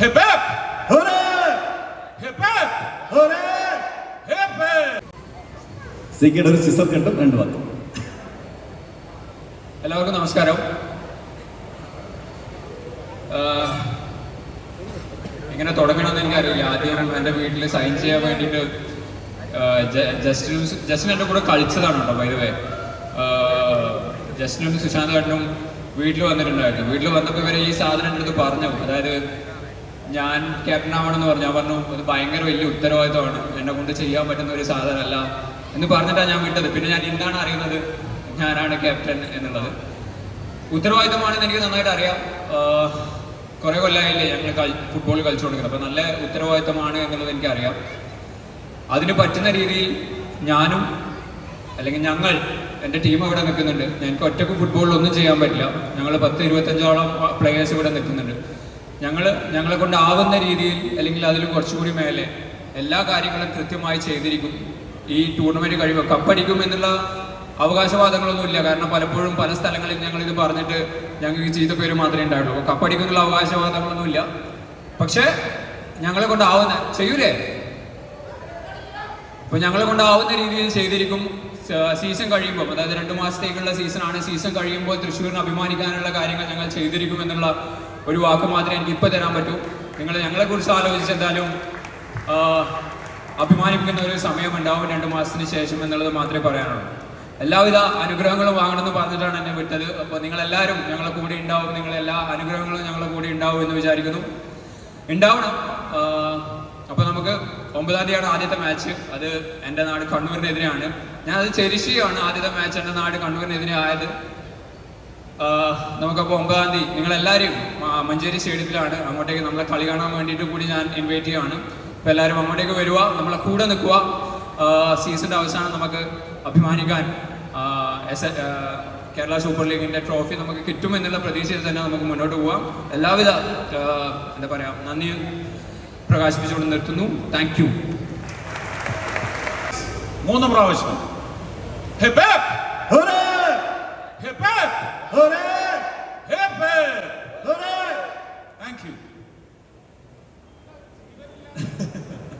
Hip! സിഗയുടെ ഒരു scissor കണ്ടും രണ്ട് വാക്ക്. എല്ലാവർക്കും നമസ്കാരം. എങ്ങനെ തുടങ്ങണമെന്ന് എനിക്കറിയില്ല. ആദ്യം എന്റെ വീട്ടിൽ സൈൻ ചെയ്യാൻ വേണ്ടിയിട്ട് ജസ്റ്റിനും ജസ്റ്റിൻ എന്റെ കൂടെ കളിച്ചതാണ് കേട്ടോ വൈദവേ ജസ്റ്റിനും സുശാന്ത് ചേട്ടനും വീട്ടിൽ വന്നിട്ടുണ്ടായിരുന്നു. വീട്ടിൽ വന്നപ്പോൾ ഇവരെ ഈ സാധനം എന്റെ അടുത്ത് പറഞ്ഞു. അതായത് ഞാൻ ക്യാപ്റ്റൻ ആവണമെന്ന് പറഞ്ഞു. ഞാൻ പറഞ്ഞു ഇത് ഭയങ്കര വലിയ ഉത്തരവാദിത്തമാണ്. എന്നെ കൊണ്ട് ചെയ്യാൻ പറ്റുന്ന ഒരു സാധനമല്ല എന്ന് പറഞ്ഞിട്ടാണ് ഞാൻ വിട്ടത്. പിന്നെ ഞാൻ എന്താണ് അറിയുന്നത്? ഞാനാണ് ക്യാപ്റ്റൻ എന്നുള്ളത്. ഉത്തരവാദിത്തമാണെന്ന് എനിക്ക് നന്നായിട്ട് അറിയാം. കുറേ കൊല്ലമായില്ലേ ഞങ്ങൾ ഫുട്ബോൾ കളിച്ചുകൊണ്ടിരിക്കുന്നത് അപ്പം നല്ല ഉത്തരവാദിത്തമാണ് എന്നുള്ളത് എനിക്കറിയാം. അതിന് പറ്റുന്ന രീതിയിൽ ഞാനും അല്ലെങ്കിൽ ഞങ്ങൾ എന്റെ ടീം ഇവിടെ നിൽക്കുന്നുണ്ട്. ഞങ്ങൾക്ക് ഒറ്റയ്ക്ക് ഫുട്ബോളിൽ ഒന്നും ചെയ്യാൻ പറ്റില്ല. ഞങ്ങൾ പത്ത് ഇരുപത്തഞ്ചോളം പ്ലെയേഴ്സ് ഇവിടെ നിൽക്കുന്നുണ്ട്. ഞങ്ങൾ ഞങ്ങളെ കൊണ്ടാവുന്ന രീതിയിൽ അല്ലെങ്കിൽ അതിൽ കുറച്ചുകൂടി മേലെ എല്ലാ കാര്യങ്ങളും കൃത്യമായി ചെയ്തിരിക്കും. ഈ ടൂർണമെന്റ് കഴിയുമ്പോൾ കപ്പടിക്കും എന്നുള്ള അവകാശവാദങ്ങളൊന്നുമില്ല. കാരണം പലപ്പോഴും പല സ്ഥലങ്ങളിൽ ഞങ്ങൾ ഇത് പറഞ്ഞിട്ട് ഞങ്ങൾക്ക് ചീത്ത പേര് മാത്രമേ ഉണ്ടായുള്ളൂ. അപ്പോൾ കപ്പടിക്കും എന്നുള്ള അവകാശവാദങ്ങളൊന്നും ഇല്ല പക്ഷേ ഞങ്ങളെ കൊണ്ടാവുന്ന ചെയ്യൂലേ? അപ്പൊ ഞങ്ങളെ കൊണ്ടാവുന്ന രീതിയിൽ ചെയ്തിരിക്കും. സീസൺ കഴിയുമ്പോൾ അതായത് രണ്ട് മാസത്തേക്കുള്ള സീസൺ ആണ്. സീസൺ കഴിയുമ്പോൾ തൃശ്ശൂരിനെ അഭിമാനിക്കാനുള്ള കാര്യങ്ങൾ ഞങ്ങൾ ചെയ്തിരിക്കും എന്നുള്ള ഒരു വാക്ക് മാത്രമേ എനിക്ക് ഇപ്പം തരാൻ പറ്റൂ. നിങ്ങൾ ഞങ്ങളെ കുറിച്ച് ആലോചിച്ച് എന്തായാലും ആ, അഭിമാനിക്കുന്ന ഒരു സമയമുണ്ടാവും രണ്ട് മാസത്തിന് ശേഷം എന്നുള്ളത് മാത്രമേ പറയാനുള്ളൂ. എല്ലാവിധ അനുഗ്രഹങ്ങളും വാങ്ങണമെന്ന് പറഞ്ഞിട്ടാണ് എന്നെ വിട്ടത്. അപ്പോൾ നിങ്ങളെല്ലാവരും ഞങ്ങളെ കൂടെ ഉണ്ടാവും. നിങ്ങൾ എല്ലാ അനുഗ്രഹങ്ങളും ഞങ്ങളെ കൂടെ ഉണ്ടാവും എന്ന് വിചാരിക്കുന്നു. ഉണ്ടാവണം. അപ്പോൾ നമുക്ക് ഒമ്പതാം തീയതിയാണ് ആദ്യത്തെ മാച്ച്. അത് എന്റെ നാട് കണ്ണൂരിനെതിരെയാണ്. ഞാൻ അത് ചെരിശിയാണ് ആദ്യത്തെ മാച്ച് എന്റെ നാട് കണ്ണൂരിനെതിരെ ആയത്. നമുക്കപ്പോൾ ഒമ്പതാം തീയതി. നിങ്ങളെല്ലാവരും മഞ്ചേരി സ്റ്റേഡിയത്തിലാണ് അങ്ങോട്ടേക്ക് നമ്മളെ കളി കാണാൻ വേണ്ടിയിട്ട് കൂടി ഞാൻ ഇൻവൈറ്റ് ചെയ്യുകയാണ്. അപ്പോൾ എല്ലാവരും അങ്ങോട്ടേക്ക് വരിക നമ്മളെ കൂടെ നിൽക്കുക. സീസണിന്റെ അവസാനം നമുക്ക് അഭിമാനിക്കാൻ എസ് എ- കേരള സൂപ്പർ ലീഗിന്റെ ട്രോഫി നമുക്ക് കിട്ടും എന്നുള്ള പ്രതീക്ഷയിൽ തന്നെ നമുക്ക് മുന്നോട്ട് പോവാം. എല്ലാവിധ എന്താ പറയുക നന്ദി പ്രകാശിപ്പിച്ചുകൊണ്ട് നിർത്തുന്നു. താങ്ക് യു മൂന്ന് പ്രാവശ്യം. Hooray! two.